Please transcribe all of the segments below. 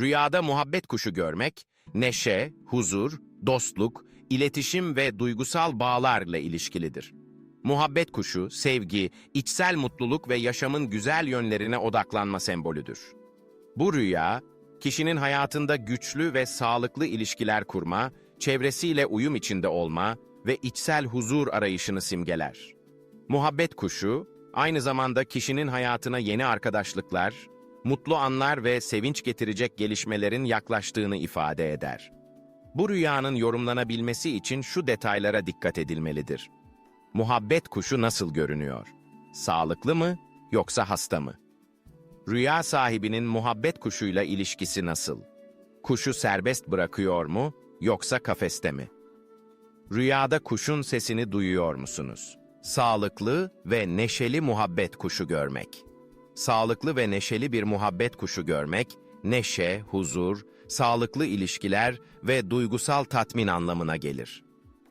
Rüyada muhabbet kuşu görmek, neşe, huzur, dostluk, iletişim ve duygusal bağlarla ilişkilidir. Muhabbet kuşu, sevgi, içsel mutluluk ve yaşamın güzel yönlerine odaklanma sembolüdür. Bu rüya, kişinin hayatında güçlü ve sağlıklı ilişkiler kurma, çevresiyle uyum içinde olma ve içsel huzur arayışını simgeler. Muhabbet kuşu, aynı zamanda kişinin hayatına yeni arkadaşlıklar, mutlu anlar ve sevinç getirecek gelişmelerin yaklaştığını ifade eder. Bu rüyanın yorumlanabilmesi için şu detaylara dikkat edilmelidir. Muhabbet kuşu nasıl görünüyor? Sağlıklı mı yoksa hasta mı? Rüya sahibinin muhabbet kuşuyla ilişkisi nasıl? Kuşu serbest bırakıyor mu yoksa kafeste mi? Rüyada kuşun sesini duyuyor musunuz? Sağlıklı ve neşeli muhabbet kuşu görmek. Sağlıklı ve neşeli bir muhabbet kuşu görmek, neşe, huzur, sağlıklı ilişkiler ve duygusal tatmin anlamına gelir.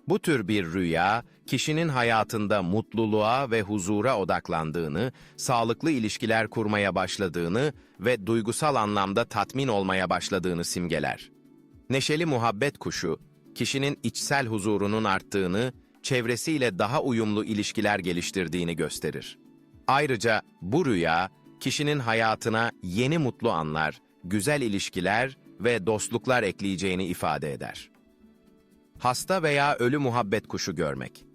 Bu tür bir rüya, kişinin hayatında mutluluğa ve huzura odaklandığını, sağlıklı ilişkiler kurmaya başladığını ve duygusal anlamda tatmin olmaya başladığını simgeler. Neşeli muhabbet kuşu, kişinin içsel huzurunun arttığını, çevresiyle daha uyumlu ilişkiler geliştirdiğini gösterir. Ayrıca bu rüya, kişinin hayatına yeni mutlu anlar, güzel ilişkiler ve dostluklar ekleyeceğini ifade eder. Hasta veya ölü muhabbet kuşu görmek.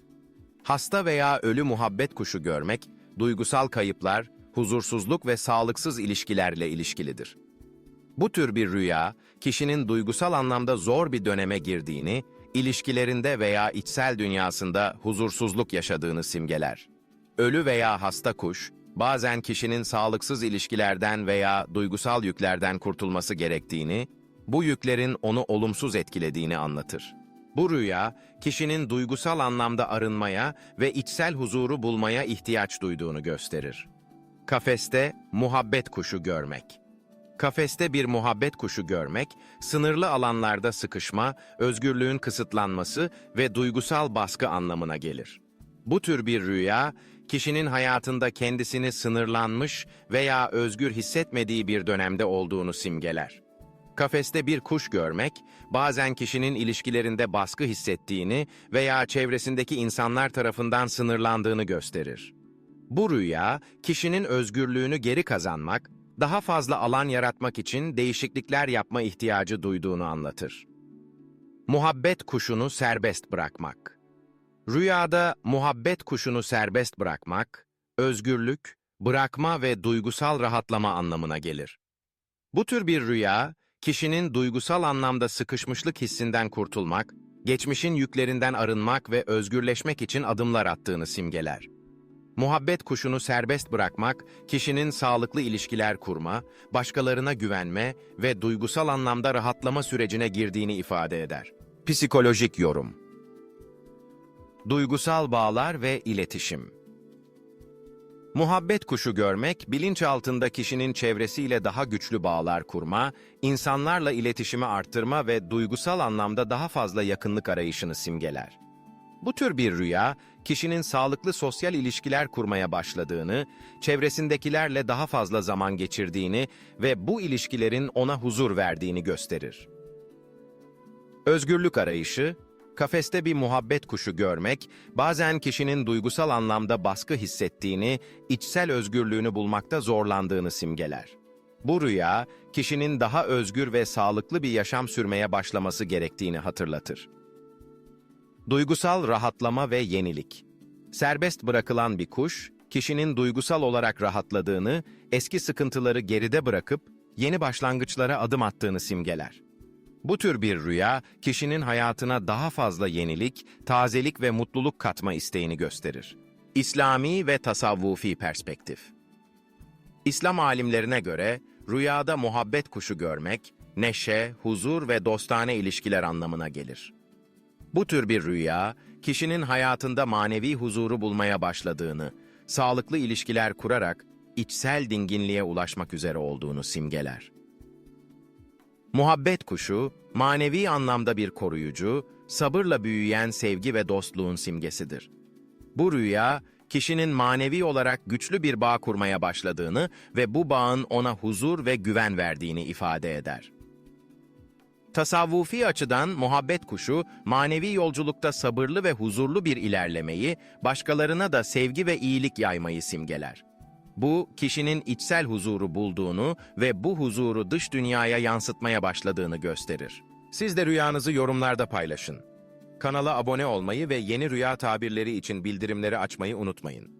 Hasta veya ölü muhabbet kuşu görmek, duygusal kayıplar, huzursuzluk ve sağlıksız ilişkilerle ilişkilidir. Bu tür bir rüya, kişinin duygusal anlamda zor bir döneme girdiğini, ilişkilerinde veya içsel dünyasında huzursuzluk yaşadığını simgeler. Ölü veya hasta kuş, bazen kişinin sağlıksız ilişkilerden veya duygusal yüklerden kurtulması gerektiğini, bu yüklerin onu olumsuz etkilediğini anlatır. Bu rüya, kişinin duygusal anlamda arınmaya ve içsel huzuru bulmaya ihtiyaç duyduğunu gösterir. Kafeste muhabbet kuşu görmek. Kafeste bir muhabbet kuşu görmek, sınırlı alanlarda sıkışma, özgürlüğün kısıtlanması ve duygusal baskı anlamına gelir. Bu tür bir rüya, kişinin hayatında kendisini sınırlanmış veya özgür hissetmediği bir dönemde olduğunu simgeler. Kafeste bir kuş görmek, bazen kişinin ilişkilerinde baskı hissettiğini veya çevresindeki insanlar tarafından sınırlandığını gösterir. Bu rüya, kişinin özgürlüğünü geri kazanmak, daha fazla alan yaratmak için değişiklikler yapma ihtiyacı duyduğunu anlatır. Muhabbet kuşunu serbest bırakmak. Rüyada muhabbet kuşunu serbest bırakmak, özgürlük, bırakma ve duygusal rahatlama anlamına gelir. Bu tür bir rüya, kişinin duygusal anlamda sıkışmışlık hissinden kurtulmak, geçmişin yüklerinden arınmak ve özgürleşmek için adımlar attığını simgeler. Muhabbet kuşunu serbest bırakmak, kişinin sağlıklı ilişkiler kurma, başkalarına güvenme ve duygusal anlamda rahatlama sürecine girdiğini ifade eder. Psikolojik yorum Duygusal bağlar ve iletişim Muhabbet kuşu görmek, bilinçaltında kişinin çevresiyle daha güçlü bağlar kurma, insanlarla iletişimi arttırma ve duygusal anlamda daha fazla yakınlık arayışını simgeler. Bu tür bir rüya, kişinin sağlıklı sosyal ilişkiler kurmaya başladığını, çevresindekilerle daha fazla zaman geçirdiğini ve bu ilişkilerin ona huzur verdiğini gösterir. Özgürlük arayışı, kafeste bir muhabbet kuşu görmek, bazen kişinin duygusal anlamda baskı hissettiğini, içsel özgürlüğünü bulmakta zorlandığını simgeler. Bu rüya, kişinin daha özgür ve sağlıklı bir yaşam sürmeye başlaması gerektiğini hatırlatır. Duygusal rahatlama ve yenilik. Serbest bırakılan bir kuş, kişinin duygusal olarak rahatladığını, eski sıkıntıları geride bırakıp yeni başlangıçlara adım attığını simgeler. Bu tür bir rüya, kişinin hayatına daha fazla yenilik, tazelik ve mutluluk katma isteğini gösterir. İslami ve tasavvufi perspektif. İslam alimlerine göre rüyada muhabbet kuşu görmek, neşe, huzur ve dostane ilişkiler anlamına gelir. Bu tür bir rüya, kişinin hayatında manevi huzuru bulmaya başladığını, sağlıklı ilişkiler kurarak içsel dinginliğe ulaşmak üzere olduğunu simgeler. Muhabbet kuşu, manevi anlamda bir koruyucu, sabırla büyüyen sevgi ve dostluğun simgesidir. Bu rüya, kişinin manevi olarak güçlü bir bağ kurmaya başladığını ve bu bağın ona huzur ve güven verdiğini ifade eder. Tasavvufi açıdan muhabbet kuşu, manevi yolculukta sabırlı ve huzurlu bir ilerlemeyi, başkalarına da sevgi ve iyilik yaymayı simgeler. Bu, kişinin içsel huzuru bulduğunu ve bu huzuru dış dünyaya yansıtmaya başladığını gösterir. Siz de rüyanızı yorumlarda paylaşın. Kanala abone olmayı ve yeni rüya tabirleri için bildirimleri açmayı unutmayın.